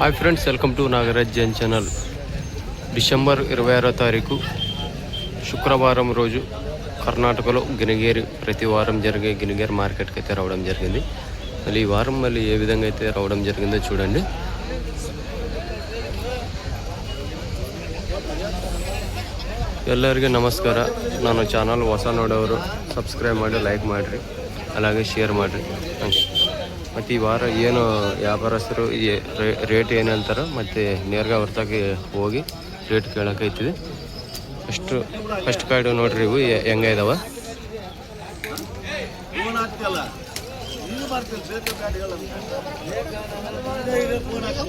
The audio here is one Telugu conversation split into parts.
hi friends welcome to Nagaraj Jain channel December ఇరవై ఆరో తారీఖు శుక్రవారం రోజు కర్ణాటకలో గినిగేరి ప్రతి వారం జరిగే గినిగేరి మార్కెట్కి అయితే రావడం జరిగింది మళ్ళీ ఈ వారం మళ్ళీ ఏ విధంగా అయితే రావడం జరిగిందో చూడండి ಎಲ್ಲರಿಗೂ ನಮಸ್ಕಾರ ನಾನು ಚಾನಲ್ ಹೊಸ ನೋಡೋರು ಸಬ್ಸ್ಕ್ರೈಬ್ ಮಾಡಿ ಲೈಕ್ ಮಾಡಿರಿ అలాగే ಶೇರ್ ಮಾಡಿರಿ ಮತ್ತು ಈ ವಾರ ಏನು ವ್ಯಾಪಾರಸ್ಥರು ಈ ರೇ- ರೇಟ್ ಏನು ಹೇಳ್ತಾರೋ ಮತ್ತು ನೇರ್ಗೆ ಅವ್ರ ತಗ ಹೋಗಿ ರೇಟ್ ಕೇಳೋಕೈತಿದೆ ಫಸ್ಟು ಫಸ್ಟ್ ಕಾರ್ಡು ನೋಡ್ರಿ ಇವು ಹೆ- ಹೆಂಗೆ ಇದಾವ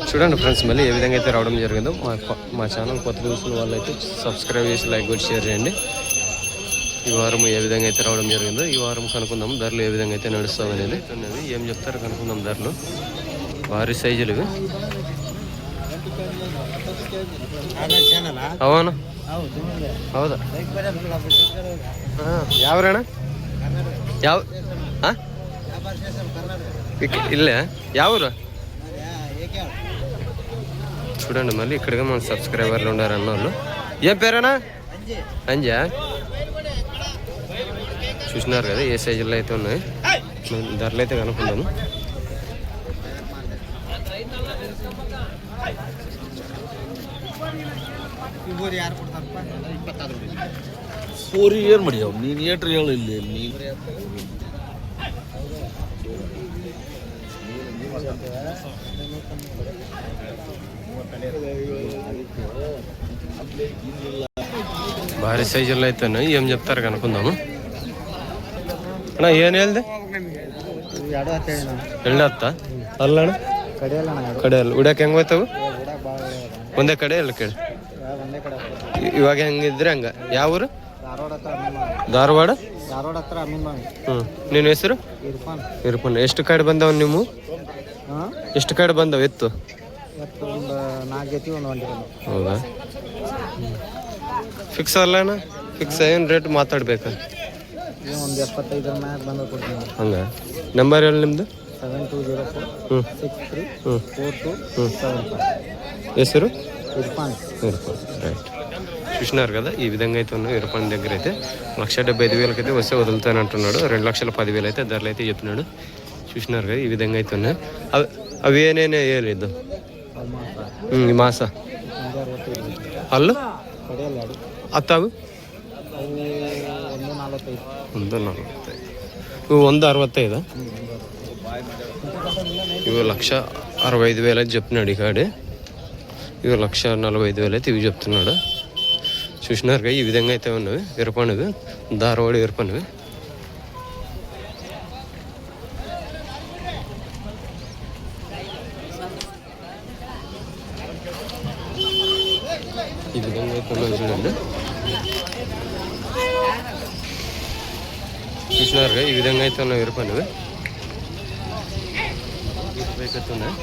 చూడండి ఫ్రెండ్స్ మళ్ళీ ఏ విధంగా అయితే రావడం జరిగిందో మా మా ఛానల్ కొత్త చూసిన వాళ్ళు అయితే సబ్స్క్రైబ్ చేసి లైక్ కూడా షేర్ చేయండి ఈ వారం ఏ విధంగా అయితే రావడం జరిగిందో ఈ వారం కనుక్కుందాం ధరలు ఏ విధంగా అయితే నడుస్తాం అనేది ఉన్నది ఏం చెప్తారు కనుక్కుందాం ధరలు వారి సైజులు ఇవి అవునా ಹೌದಾ ಹಾಂ ಯಾವ್ರಣ್ಣ ಯಾವ ಹಾಂ ఇల్లే యావరు చూడండి మళ్ళీ ఇక్కడిగా మన సబ్స్క్రైబర్లు ఉన్నారు అన్న వాళ్ళు ఏం పేరేనా అంజా చూసినారు కదా ఏ సైజుల్లో అయితే ఉన్నాయి మనం ధరలు అయితే కనుక్కుందాము ಸೋರಿ ಏನ್ ಮಾಡ್ಯಾವ ನೀನ್ ಏಟ್ರ್ ಹೇಳು ಇಲ್ಲಿ ನೀನ್ భారీ సైజుల్లో అయితే ఉన్నాయి ఏం చెప్తారు కనుక్కుందాము ಅಣ್ಣ, ಏನು ಹೇಳ್ದೆ? ಎರಡು ಹತ್ತ? ಅಲ್ಲ ಕಡೆ ಅಲ್ಲ ಉಡಕ್ಕೆ ಹೆಂಗೆ ಹೋಯ್ತಾವು? ಒಂದೇ ಕಡೆ ಅಲ್ಲ ಕೇಳಿ. ಇವಾಗ ಹೆಂಗಿದ್ರೆ ಹಂಗ. ಯಾವ ಊರು? ಧಾರವಾಡ? ಹ್ಞೂ ನಿನ್ನ ಹೆಸರು? ಇರ್ಪನ್ ಎಷ್ಟು ಕಡೆ ಬಂದವ ನಿಮ್ಮ? ಎಷ್ಟು ಕಡೆ ಬಂದವ ಎತ್ತು? ಹೌದಾ? ಫಿಕ್ಸ್ ಅಲ್ಲ ಅಣ್ಣ. ಫಿಕ್ಸ್ ಏನು ರೇಟ್ ಮಾತಾಡ್ಬೇಕು ಒಂದು ಎಪ್ಪತ್ತೈದರ ಮ್ಯಾಗ ಬಂದು ಕೊಡ್ತೀನಿ ಹಂಗ ನಂಬರ್ ಹೇಳಿ ನಿಮ್ಮದು ಸೆವೆನ್ ಟು ಜೀರೋ ಫೋರ್ ಹ್ಞೂ ಸಿಕ್ಸ್ ತ್ರೀ ಹ್ಞೂ ఫోర్ టూ ಹ್ಞೂ సెవెన్ ఫైవ్ ಹೆಸರು ఇర్ఫాన్ ఇరపన్ రైట్ చూసినారు కదా ఈ విధంగా అయితే ఉన్నాయి ఇరపన్ దగ్గర అయితే లక్ష డెబ్బై ఐదు వేలకి అయితే వస్తే వదులుతానంటున్నాడు రెండు లక్షల పదివేలు అయితే ధరలు అయితే చెప్తున్నాడు చూసినారు కదా ఈ విధంగా అయితే ఉన్నాయి అవి అవి ఏనేనే వేయలేదు ಹ್ಞೂ ಈ ಮಾಸ ಒಂದು ನಲವತ್ತೈದು ಒಂದು ನಲ್ವತ್ತೈದು ಇವು ಒಂದು అరవత్తైదా ఇవి లక్ష అరవై ఐదు వేలు అయితే చెప్తున్నాడు ఈ కాడి ఇవి లక్ష నలభై ఐదు వేలు అయితే ఇవి చెప్తున్నాడు చూసినారుగా ఈ విధంగా అయితే ఉన్నవి విరపనివి ధారవాడి విరపనివి ఈ విధంగా అయితే ఉన్నవి చూడండి చూసినారుగా ఈ విధంగా అయితే ఉన్న విరపనివి పైకి అయితే ఉన్నాయి.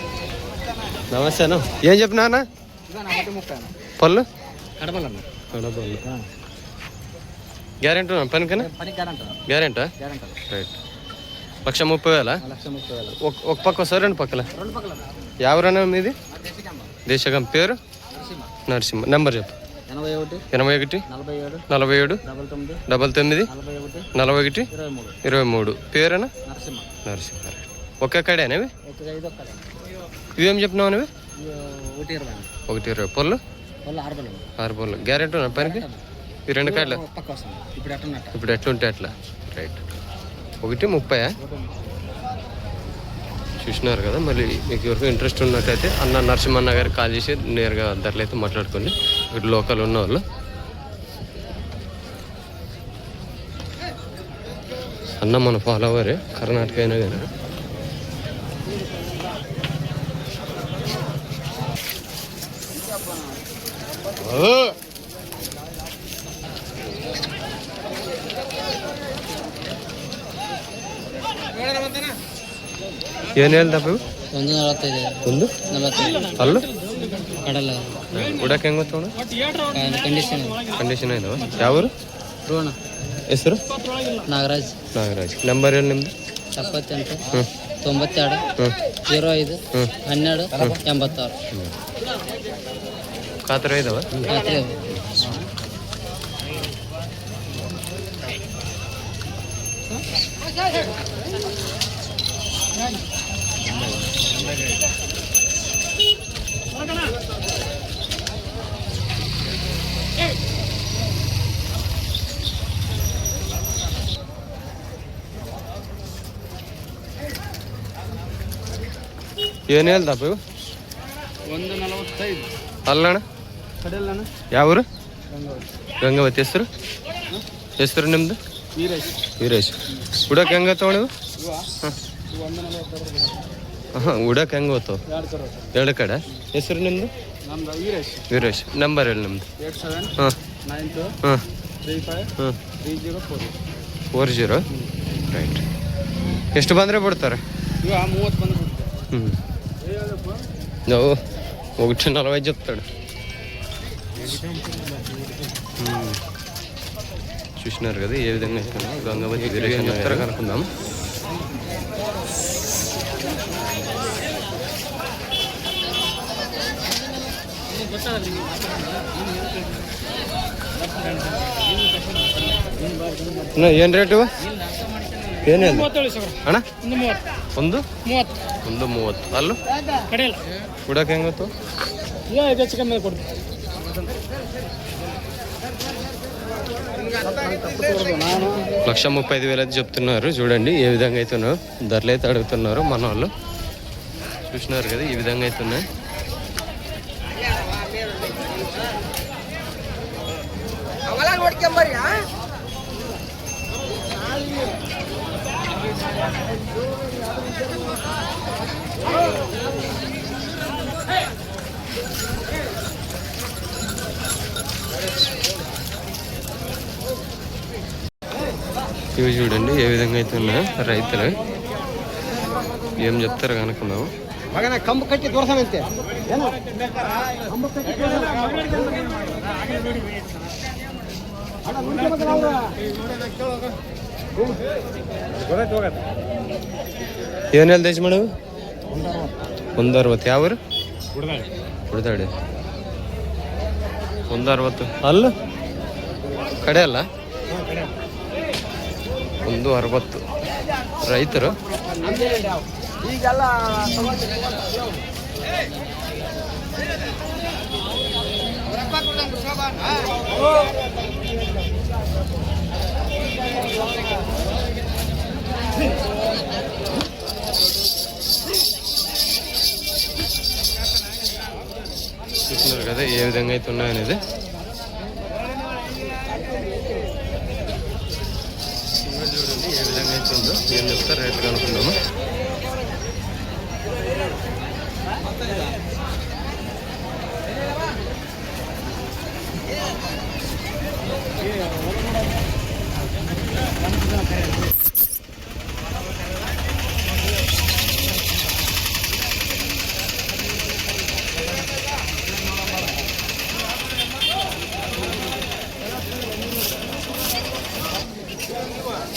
నమస్తే అన్న. ఏం చెప్పినా అన్న? పళ్ళు? కడపళ్ళు గ్యారెంటీ పని గ్యారెంటా గ్యారంటీ? రైట్. లక్ష ముప్పై వేల? లక్ష ముప్పై వేలు. ఒక పక్క వస్తారు రెండు పక్కల? రెండు పక్కల ఎవరైనా మీది? దేశకం పేరు? నరసింహ. నరసింహ. నెంబర్ చెప్పు. ఎనభై ఒకటి నలభై ఏడు డబల్ తొమ్మిది నలభై ఒకటి ఇరవై మూడు. పేరేనా? నరసింహ. ఒకే కడేనా ఇవి? చెప్పినావు ఇవి ఒకటి ఇరవై వాళ్ళు ఆరు పళ్ళు గ్యారెంటీ ఉన్నా పనికి? ఈ రెండు కాడలు? ఇప్పుడు ఎట్లుంటే అట్లా. రైట్ ఒకటి ముప్పై చూసినారు కదా మళ్ళీ మీకు ఎవరికి ఇంట్రెస్ట్ ఉన్నట్టయితే అన్న నరసింహన్న గారికి కాల్ చేసి నేరుగా ధరలు అయితే మాట్లాడుకోండి. ఇక్కడ లోకల్ ఉన్న వాళ్ళు అన్న మన ఫాలోవరే కర్ణాటక అయినా కానీ ಏನು ಹೇಳ್ದಪ್ಪ ಇವು? ಒಂದು ನಲವತ್ತೈದು ಒಂದು ನಲವತ್ತೈದು ಅಲ್ಲು ಕಡಲ ಉಡಕ್ಕೆ ಹೆಂಗೆ ಗೊತ್ತೋಣ ಕಂಡೀಷನ್ ಕಂಡೀಷನ್ ಏನು? ಯಾವೂರು ರೋಣ. ಹೆಸರು? ನಾಗರಾಜ್. ನಾಗರಾಜ್. ನಂಬರ್ ಏನು ನಿಮ್ಮದು ಎಪ್ಪತ್ತೆಂಟು. ಹ್ಞೂ ತೊಂಬತ್ತೆರಡು. ಹ್ಞೂ ಜೀರೋ ಐದು. ಹನ್ನೆರಡು. ಎಂಬತ್ತಾರು. ಕಾತರ ಇದಾವ? ರಾತ್ರಿ ಏನು ಹೇಳ್ದಪ್ಪ ಇವು ಒಂದು ನಲವತ್ತೈದು. ಅಲ್ಲಣ್ಣ? ಯಾವೂರು? ಯಾವ ಊರು ಗಂಗಾವತಿ ಹೆಸರು? ಹೆಸರು ನಿಮ್ದು? ವೀರೇಶ್. ವೀರೇಶ್. ಉಡಕ್ಕೆ ಹೆಂಗೆ ತೊಗೊಂಡು ನಲವತ್ತೆರಡು ಹಾಂ ಉಡಕ್ಕೆ ಹೆಂಗೆ ಎರಡು ಕಡೆ ಹೆಸರು ನಿಮ್ದು? ನಮ್ದು ವೀರೇಶ್. ವೀರೇಶ್. ನಂಬರ್ ಹೇಳಿ ಸೆವೆನ್ ಹಾಂ ಹಾಂ ಹಾಂ ಫೋರ್. ಜೀರೋ? ರೈಟ್. ಎಷ್ಟು ಬಂದರೆ ಬಿಡ್ತಾರೆ? ಹ್ಞೂ నువ్వు ఒకటి నలభై చెప్తాడు. చూసినారు కదా ఏ విధంగా ఇస్తున్నా గంగావతి ఎగ్జిబిషన్ చెప్తారు కనుక్కుందాం. ఏం రేటు? ಏನು ಅಣ್ಣ ಒಂದು ಮೂವತ್ತು ಒಂದು ಮೂವತ್ತು ಒಂದು ಮೂವತ್ತು ಅಲ್ಲೂ ಕಡೆಯಲ್ಲ ಕುಡಕ್ಕೆ ಹೆಂಗೆ ಗೊತ್ತು ಇಲ್ಲ ಇದು ಹೆಚ್ಚು ಕಮ್ಮಿ ಕೊಡ್ತೀವಿ లక్ష ముప్పై ఐదు వేలు అయితే చెప్తున్నారు చూడండి ఏ విధంగా అవుతున్నావు ధరలు అయితే అడుగుతున్నారు మన వాళ్ళు చూసినారు కదా ఈ విధంగా అవుతున్నాయి ఇవి చూడండి ఏ విధంగా అయితే ఉన్నా రైతులు. ఏం చెప్తారు కనుక్కున్నాము కంబు కట్టి దూరం అంతే ఏం నెల తెచ్చి మేడం ಒಂದು ಅರವತ್ತು ಯಾವ ಹುಡ್ದಾಡಿ ಒಂದು ಅರವತ್ತು ಅಲ್ಲ. ಕಡೆ ಅಲ್ಲ? ಒಂದು ಅರವತ್ತು. ರೈತರು? చూస్తున్నారు కదా ఏ విధంగా అయితే ఉన్నాయనేది చూడండి ఏ విధంగా అయితే ఉందో. ఏం చెప్తారు? రేట్లు కనుక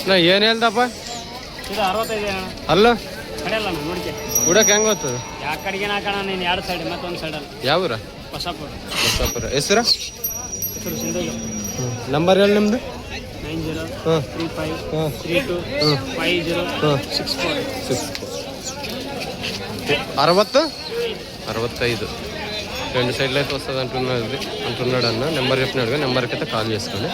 ನಾ ಏನು ಹೇಳ್ದಪ್ಪ ಇದು ಅರವತ್ತೈದು ಅಲ್ಲ ಕಡೆಯಲ್ಲ ನಾನು ನೋಡಿಕೆ ಉಡಕ್ಕೆ ಹೆಂಗೆ ಹೋಗ್ತದೆ ಯಾವ ಕಡೆಗೆ ಹಾಕೋಣ ನೀನು ಎರಡು ಸೈಡ್ ಮತ್ತೊಂದು ಸೈಡಲ್ಲಿ ಯಾವ ಊರ ಹೊಸಪುರ ಬಸ್ಸಾಪುರ ಹೆಸರು ಹೆಸರು ಸಿಂಧೂರು ನಂಬರ್ ಹೇಳಿ ನಿಮ್ದು ನೈನ್ ಜೀರೋ ಹಾಂ ತ್ರೀ ಫೈವ್ ಹಾಂ త్రీ టూ ಹಾಂ ఫైవ్ జీరో ಹಾಂ సిక్స్ ఫోర్ సిక్స్ అరవత్తు అరవత్తైదు రెండు సైడ్లు అయితే వస్తుంది అంటున్నది అంటున్నాడు అన్న నెంబర్ చెప్పినాడుగా నెంబర్కి అయితే కాల్ చేసుకోండి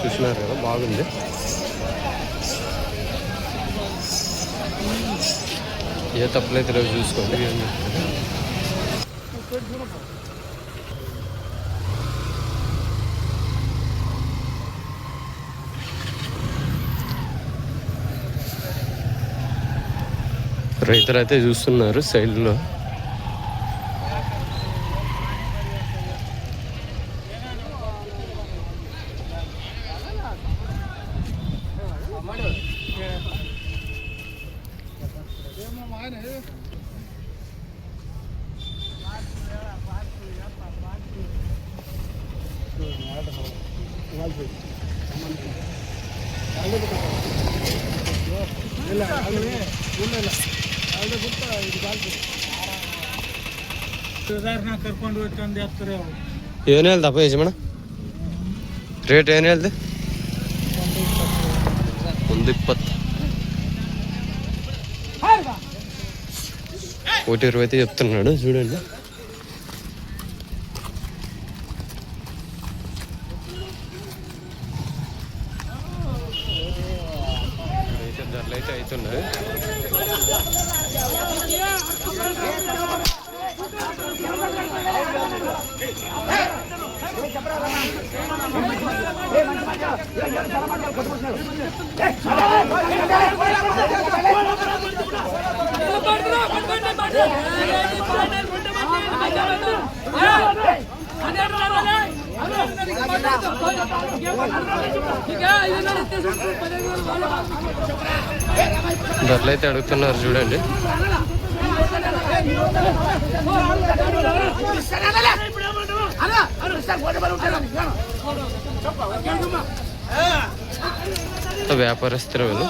చూసినారు కదా బాగుంది. ఏ తప్పులైతే రోజు చూసుకోండి. రైతులు అయితే చూస్తున్నారు సైడ్లో. ಕರ್ಕೊಂಡು ಹೋಗ್ತಂದು ಎತ್ತರ ಏನು ಹೇಳ್ದಪ್ಪ ಯಜಮಾನ ರೇಟ್ ಏನು ಹೇಳ್ದೆ ಒಂದು ಇಪ್ಪತ್ತು ఒకటి ఇరవై అయితే చెప్తున్నాడు చూడండి అయితే ధరలు అయితే అవుతున్నాయి ధరలు అయితే అడుగుతున్నారు చూడండి. వ్యాపారస్తులు వీళ్ళు.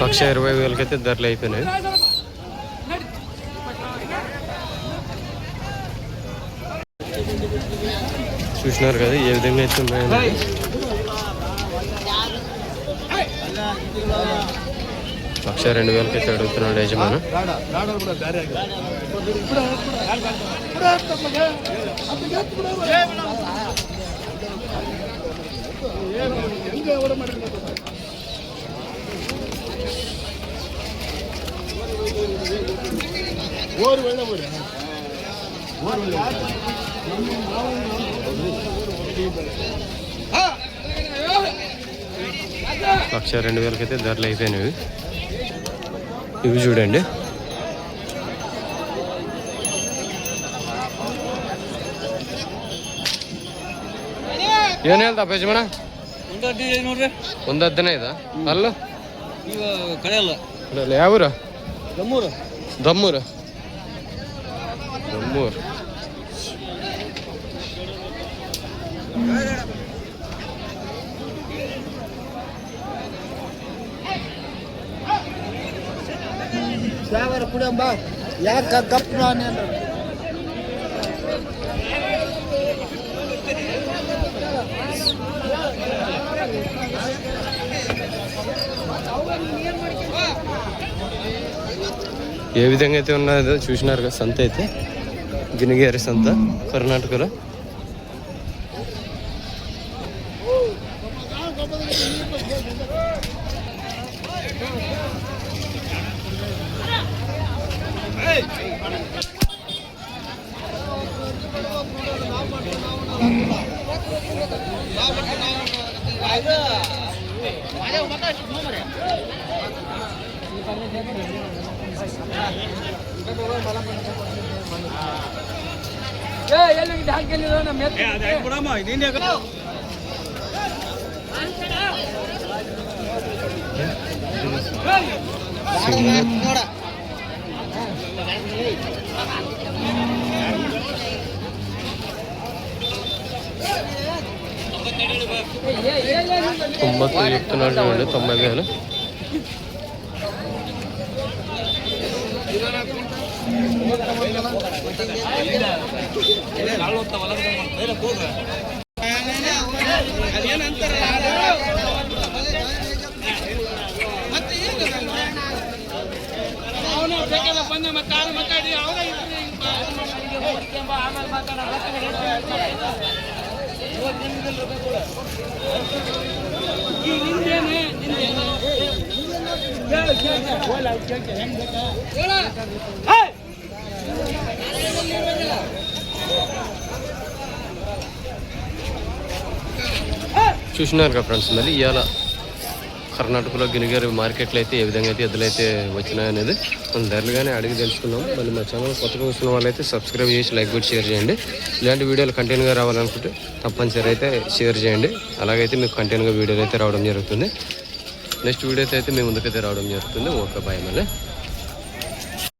లక్ష ఇరవై వేలకైతే ధరలు అయిపోయినాయి. చూసినారు కదా ఏ విధంగా అయితే ఉన్నాయని లక్ష రెండు వేలకైతే అడుగుతున్నాడు యజమాను లక్ష రెండు వేలకైతే ధరలు అయిపోయినవి ఇవి చూడండి ಏನು ಹೇಳ್ದ ಯಜಮಾನ ನೋಡ್ರಿ ಒಂದು ಹದಿನೈದ ಅಲ್ಲ ಈಗ ಕಳೆಯಲ್ಲ ಅಲ್ಲ ಯಾವೂರ ನಮ್ಮೂರು ದಮ್ಮೂರ ದಮ್ಮೂರ್ ಸಾವಿರ ಕುಡಿಯಂಬ ಯಾಕ ಕಪ್ ನಾನು ఏ విధంగా అయితే ఉన్నదో చూసినారు కదా సంత అయితే గినిగేరి సంత కర్ణాటకలో ತೊಂಬತ್ತು ಇಪ್ಪತ್ನಾಲ್ಕು ನೋಡಿ ತೊಂಬತ್ತೇಳು ಬಂದ ಮತ್ತೆ ಮಾತಾಡಿ ಅವರ ಆಮೇಲೆ ಮಾತಾಡೋಣ చూసినారు కదా ఫ్రెండ్స్ మరి ఇవాళ కర్ణాటకలో గినిగారి మార్కెట్లో అయితే ఏ విధంగా అయితే ఎద్దులైతే వచ్చినాయనేది అనేది మనం ధరలుగానే అడిగి తెలుసుకున్నాం. మళ్ళీ మా ఛానల్ కొత్తగా వస్తున్న వాళ్ళైతే సబ్స్క్రైబ్ చేసి లైక్ కూడా షేర్ చేయండి. ఇలాంటి వీడియోలు కంటిన్యూగా రావాలనుకుంటే తప్పనిసరి అయితే షేర్ చేయండి. అలాగైతే మీకు కంటిన్యూగా వీడియోలు అయితే రావడం జరుగుతుంది. నెక్స్ట్ వీడియోతో అయితే మేము ముందుకైతే రావడం జరుగుతుంది. ఓకే బాయ్ మళ్ళీ.